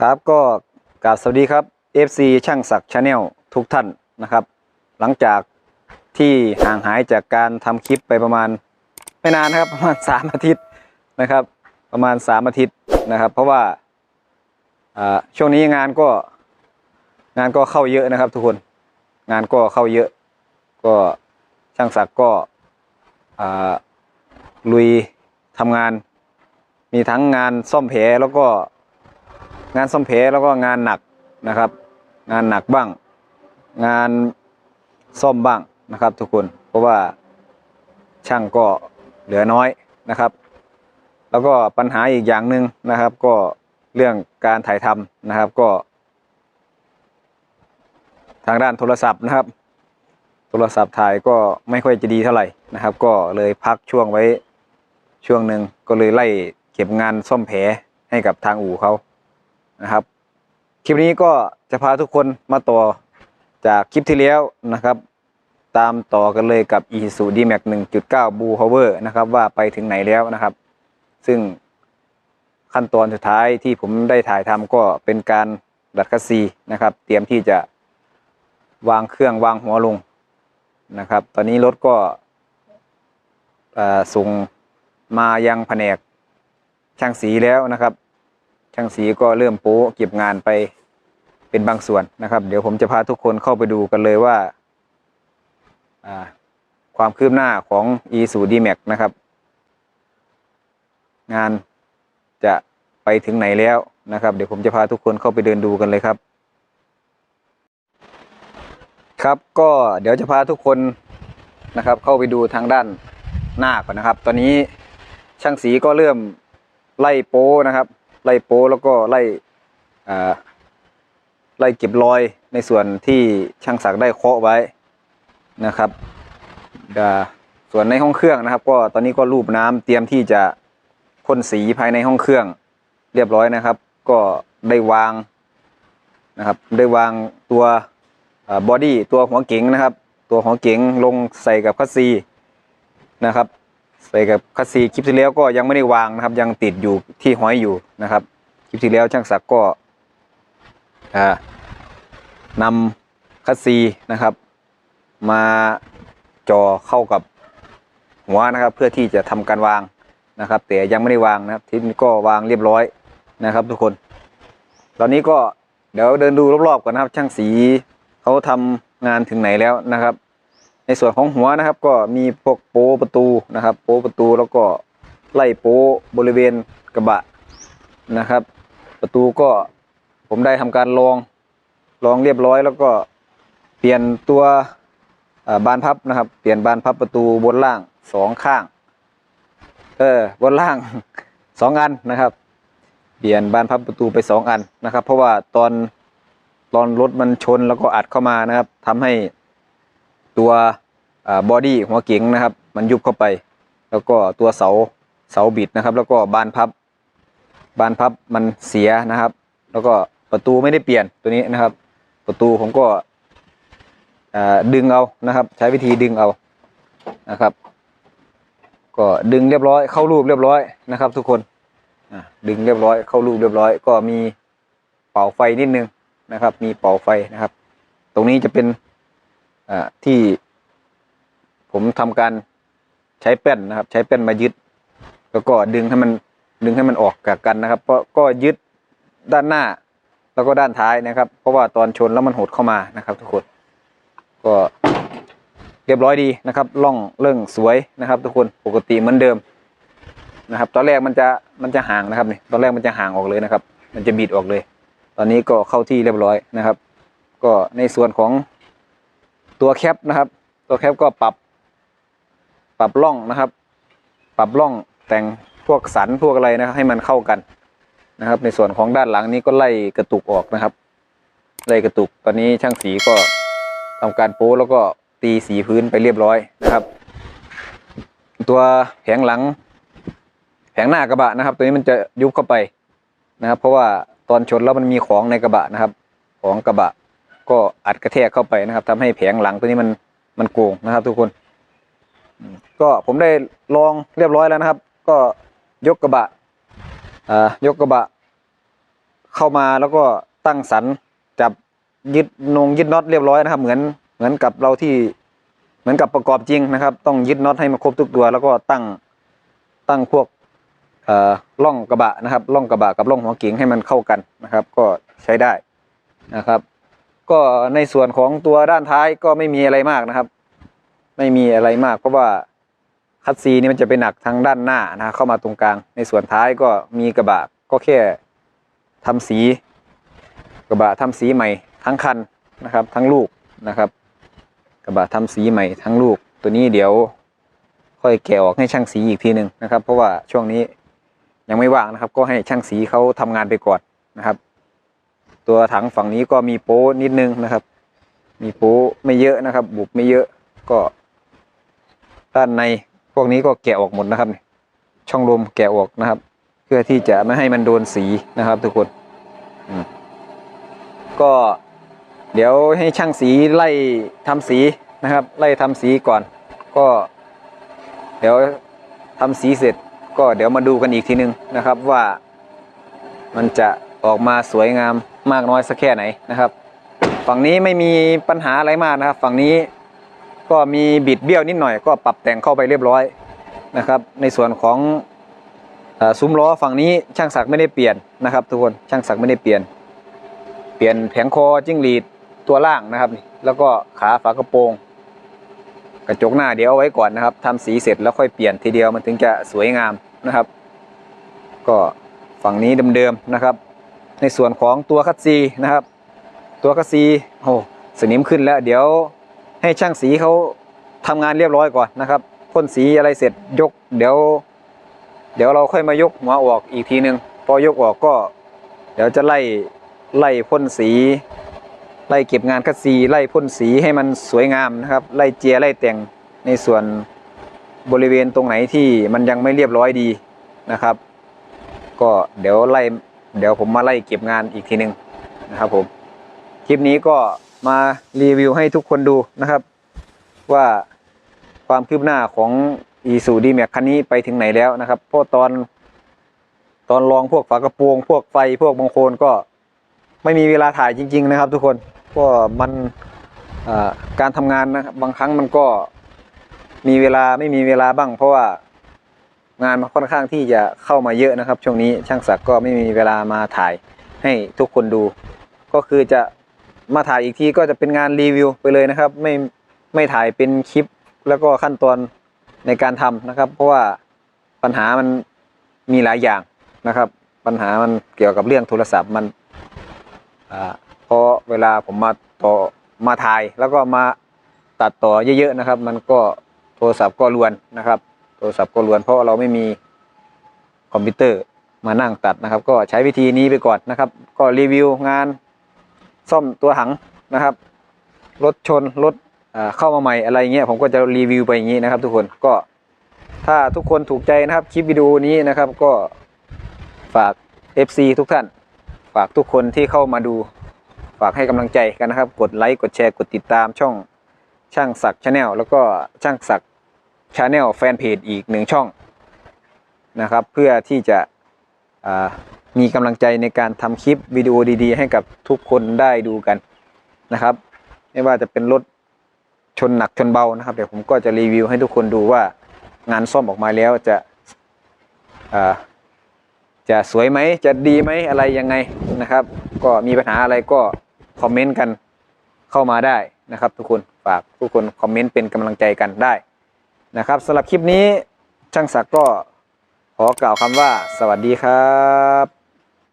ครับก็กราบสวัสดีครับ FC ช่างศักดิ์ชาแนลทุกท่านนะครับ หลังจากที่ห่างหายจากการทำคลิปไปประมาณไม่นานนะครับ ประมาณ 3 อาทิตย์นะครับ ประมาณ 3 อาทิตย์นะครับ เพราะว่าช่วงนี้งานก็งานก็เข้าเยอะนะครับ ทุกคนงานก็เข้าเยอะ ก็ช่างศักดิ์ก็ลุยทำงาน มีทั้งงานซ่อมแผลแล้วก็ งานซ่อมแผลแล้วก็งานหนักนะครับ งานหนักบ้าง งานซ่อมบ้างนะครับ ทุกคนเพราะว่าช่างก็เหลือน้อยนะครับ แล้วก็ปัญหาอีกอย่างหนึ่งนะครับ ก็เรื่องการถ่ายทำนะครับก็ ทางด้านโทรศัพท์นะครับ โทรศัพท์ถ่ายก็ไม่ค่อยจะดีเท่าไหร่นะครับ ก็เลยพักช่วงไว้ช่วงหนึ่งก็เลยไล่เก็บงานซ่อมแผลให้กับทางอู่เขา นะครับ คลิปนี้ก็จะพาทุกคนมาต่อจากคลิปที่แล้วนะครับ ตามต่อกันเลยกับ e s u d m a x 1.9 Blue Power นะครับว่าไปถึงไหนแล้วนะครับ ซึ่งขั้นตอนสุดท้ายที่ผมได้ถ่ายทำก็เป็นการดัดคัสซีนะครับ เตรียมที่จะวางเครื่องวางหัวลงนะครับ ตอนนี้รถก็ส่งมายังแผนกช่างสีแล้วนะครับ ช่างสีก็เริ่มโป๊เก็บงานไปเป็นบางส่วนนะครับ เดี๋ยวผมจะพาทุกคนเข้าไปดูกันเลยว่า ความคืบหน้าของ e s u d m a x นะครับ งานจะไปถึงไหนแล้วนะครับ เดี๋ยวผมจะพาทุกคนเข้าไปเดินดูกันเลยครับ ครับก็เดี๋ยวจะพาทุกคนนะครับ เข้าไปดูทางด้านหน้าก่อนนะครับ ตอนนี้ช่างสีก็เริ่มไล่โป้นะครับ ไล่โป้แล้วก็ไล่ไล่เก็บรอยในส่วนที่ช่างศักได้เคาะไว้นะครับส่วนในห้องเครื่องนะครับ ก็ตอนนี้ก็รูปน้ำเตรียมที่จะพ่นสีภายในห้องเครื่อง เรียบร้อยนะครับ ก็ได้วางนะครับ ได้วางตัวบอดี้ตัวหัวเก๋งนะครับ ตัวหัวเก๋งลงใส่กับคัสซีนะครับ ใส่กับคัสซีคลิปที่แล้วก็ยังไม่ได้วางนะครับ ยังติดอยู่ที่ห้อยอยู่นะครับ คลิปที่แล้วช่างศักดิ์ก็อ่านำคัสซีนะครับ มาจ่อเข้ากับหัวนะครับ เพื่อที่จะทำการวางนะครับ แต่ยังไม่ได้วางนะครับทีนี้ก็วางเรียบร้อยนะครับ ทุกคน ตอนนี้ก็เดี๋ยวเดินดูรอบๆก่อนนะครับ ช่างสีเขาทำงานถึงไหนแล้วนะครับ ในส่วนของหัวนะครับ ก็มีพวกโป๊ประตูนะครับ โป๊ประตูแล้วก็ไล่โป๊บริเวณกระบะนะครับ ประตูก็ผมได้ทำการลองลองเรียบร้อย แล้วก็เปลี่ยนตัวบานพับนะครับ เปลี่ยนบานพับประตูบนล่างสองข้าง เออบนล่างสองอันนะครับ เปลี่ยนบานพับประตูไปสองอันนะครับ เพราะว่าตอนตอนรถมันชนแล้วก็อัดเข้ามานะครับทำให้ ตัวบอดี้หัวเก๋งนะครับ มันยุบเข้าไป แล้วก็ตัวเสาเสาบิดนะครับ แล้วก็บานพับบานพับมันเสียนะครับ แล้วก็ประตูไม่ได้เปลี่ยนตัวนี้นะครับ ประตูผมก็ดึงเอานะครับ ใช้วิธีดึงเอานะครับ ก็ดึงเรียบร้อยเข้ารูปเรียบร้อยนะครับ ทุกคนดึงเรียบร้อยเข้ารูปเรียบร้อย ก็มีเป่าไฟนิดนึงนะครับ มีเป่าไฟนะครับ ตรงนี้จะเป็น ที่ผมทำการใช้แป้นนะครับ ใช้แป้นมายึด แล้วก็ดึงให้มันดึงให้มันออกจากกันนะครับ เพราะก็ยึดด้านหน้าแล้วก็ด้านท้ายนะครับ เพราะว่าตอนชนแล้วมันหดเข้ามานะครับ ทุกคน ก็เรียบร้อยดีนะครับล่องเรื่องสวยนะครับ ทุกคนปกติเหมือนเดิมนะครับ ตอนแรกมันจะมันจะห่างนะครับนี่ตอนแรกมันจะห่างออกเลยนะครับ มันจะบิดออกเลย ตอนนี้ก็เข้าที่เรียบร้อยนะครับ ก็ในส่วนของ ตัวแคปนะครับ ตัวแคปก็ปรับ ปรับร่องนะครับ ปรับร่องแต่งพวกสันพวกอะไรนะครับให้มันเข้ากันนะครับ ในส่วนของด้านหลังนี้ก็ไล่กระตุกออกนะครับ ไล่กระตุกตอนนี้ช่างสีก็ทำการโป้แล้วก็ตีสีพื้นไปเรียบร้อยนะครับ ตัวแผงหลัง แผงหน้ากระบะนะครับ ตัวนี้มันจะยุบเข้าไปนะครับ เพราะว่าตอนชนแล้วมันมีของในกระบะนะครับ ของกระบะ ก็อัดกระแทกเข้าไปนะครับทำให้แผงหลังตัวนี้มันมันโกงนะครับ ทุกคน ก็ผมได้ลองเรียบร้อยแล้วนะครับ ก็ยกกระบะอ่ายกกระบะ เข้ามาแล้วก็ตั้งสันจับยึดนงยึดน็อตเรียบร้อยนะครับ เหมือนเหมือนกับเราที่เหมือนกับประกอบจริงนะครับ ต้องยึดน็อตให้มันครบทุกตัว แล้วก็ตั้งตั้งพวกอ่อล่องกระบะนะครับล่องกระบะกับล่องหัวเกิ่งให้มันเข้ากันนะครับ ก็ใช้ได้นะครับ ก็ในส่วนของตัวด้านท้ายก็ไม่มีอะไรมากนะครับ ไม่มีอะไรมากเพราะว่าคัตซีนี่มันจะไปหนักทางด้านหน้านะเข้ามาตรงกลาง ในส่วนท้ายก็มีกระบะก็แค่ทำสี กระบะทำสีใหม่ทั้งคันนะครับ ทั้งลูกนะครับ กระบะทำสีใหม่ทั้งลูก ตัวนี้เดี๋ยวค่อยแกะออกให้ช่างสีอีกทีหนึ่งนะครับ เพราะว่าช่วงนี้ยังไม่ว่างนะครับ ก็ให้ช่างสีเขาทำงานไปก่อนนะครับ ตัวถังฝั่งนี้ก็มีโป้นิดนึงนะครับ มีโป้ไม่เยอะนะครับ บุบไม่เยอะก็ ด้านในพวกนี้ก็แกะออกหมดนะครับ ช่องลมแกะออกนะครับ เพื่อที่จะไม่ให้มันโดนสีนะครับ ทุกคนอืมก็เดี๋ยวให้ช่างสีไล่ทำสีนะครับ ไล่ทำสีก่อน ก็ เดี๋ยวทำสีเสร็จ ก็เดี๋ยวมาดูกันอีกทีนึงนะครับว่ามันจะออกมาสวยงาม มากน้อยสักแค่ไหนนะครับ ฝั่งนี้ไม่มีปัญหาอะไรมากนะครับ ฝั่งนี้ก็มีบิดเบี้ยวนิดหน่อยก็ปรับแต่งเข้าไปเรียบร้อยนะครับ ในส่วนของซุ้มล้อฝั่งนี้ช่างศักดิ์ไม่ได้เปลี่ยนนะครับ ทุกคนช่างศักดิ์ไม่ได้เปลี่ยน เปลี่ยนแผงคอจิ้งหรีดตัวล่างนะครับนี่แล้วก็ขาฝากระโปรง กระจกหน้าเดี๋ยวเอาไว้ก่อนนะครับทำสีเสร็จแล้วค่อยเปลี่ยนทีเดียวมันถึงจะสวยงามนะครับ ก็ฝั่งนี้เดิมๆนะครับ ในส่วนของตัวคัตซีนะครับ ตัวคัตซีโอ้สนิมขึ้นแล้ว เดี๋ยวให้ช่างสีเขาทำงานเรียบร้อยก่อนนะครับพ่นสีอะไรเสร็จยก เดี๋ยว เดี๋ยวเราค่อยมายกหัวออกอีกทีหนึ่งพอยกออกก็ เดี๋ยวจะไล่ไล่พ่นสีไล่เก็บงานคัดซีไล่พ่นสีให้มันสวยงามนะครับ ไล่เจียไล่แต่งในส่วนบริเวณตรงไหนที่มันยังไม่เรียบร้อยดีนะครับ ก็เดี๋ยวไล่ เดี๋ยวผมมาไล่เก็บงานอีกทีหนึ่งนะครับผมคลิปนี้ก็มารีวิวให้ทุกคนดูนะครับ ว่าความคืบหน้าของ e สูดีแม็กคันนี้ไปถึงไหนแล้วนะครับเพราะตอน ตอนลองพวกฝากระโปรงพวกไฟพวกบางโคนก็ไม่มีเวลาถ่ายจริง ๆ นะครับ ทุกคนก็มันการทำงานนะครับบางครั้งมันก็มีเวลาไม่มีเวลาบ้าง เพราะว่า งานมันค่อนข้างที่จะเข้ามาเยอะนะครับ ช่วงนี้ช่างศักดิ์ก็ไม่มีเวลามาถ่ายให้ทุกคนดู ก็คือจะมาถ่ายอีกทีก็จะเป็นงานรีวิวไปเลยนะครับ ไม่ไม่ถ่ายเป็นคลิปแล้วก็ขั้นตอนในการทำนะครับ เพราะว่าปัญหามันมีหลายอย่างนะครับ ปัญหามันเกี่ยวกับเรื่องโทรศัพท์มันอพราะเวลาผมมาต่อมาถ่ายแล้วก็มาตัดต่อเยอะๆนะครับ มันก็โทรศัพท์ก็รวนนะครับ รศัพท์ก็รวนเพราะเราไม่มีคอมพิวเตอร์มานั่งตัดนะครับ ก็ใช้วิธีนี้ไปก่อนนะครับ ก็รีวิวงานซ่อมตัวถังนะครับรถชนรถเข้ามาใหม่อะไรเงี้ยผมก็จะรีวิวไปอย่างนี้นะครับ ทุกคนก็ถ้าทุกคนถูกใจนะครับคลิปวิดีโอนี้นะครับก็ฝาก FC ทุกท่าน ฝากทุกคนที่เข้ามาดู ฝากให้กำลังใจกันนะครับ กดไลค์กดแชร์กดติดตามช่องช่างศักดิ์ชาแนลแล้วก็ช่างศักดิ์ ชาแนลแฟนเพจอีกหนึ่งช่องนะครับ เพื่อที่จะมีกำลังใจในการทำคลิปวิดีโอดี ๆ ให้กับทุกคนได้ดูกันนะครับ ไม่ว่าจะเป็นรถชนหนักชนเบานะครับ เดี๋ยวผมก็จะรีวิวให้ทุกคนดูว่างานซ่อมออกมาแล้วจะจะสวยไหมจะดีไหมอะไรยังไงนะครับ ก็มีปัญหาอะไรก็คอมเมนต์กันเข้ามาได้นะครับ ทุกคนฝากทุกคนคอมเมนต์เป็นกำลังใจกันได้ นะครับสำหรับคลิปนี้ช่างศักดิ์ก็ขอกล่าวคำว่าสวัสดีครับ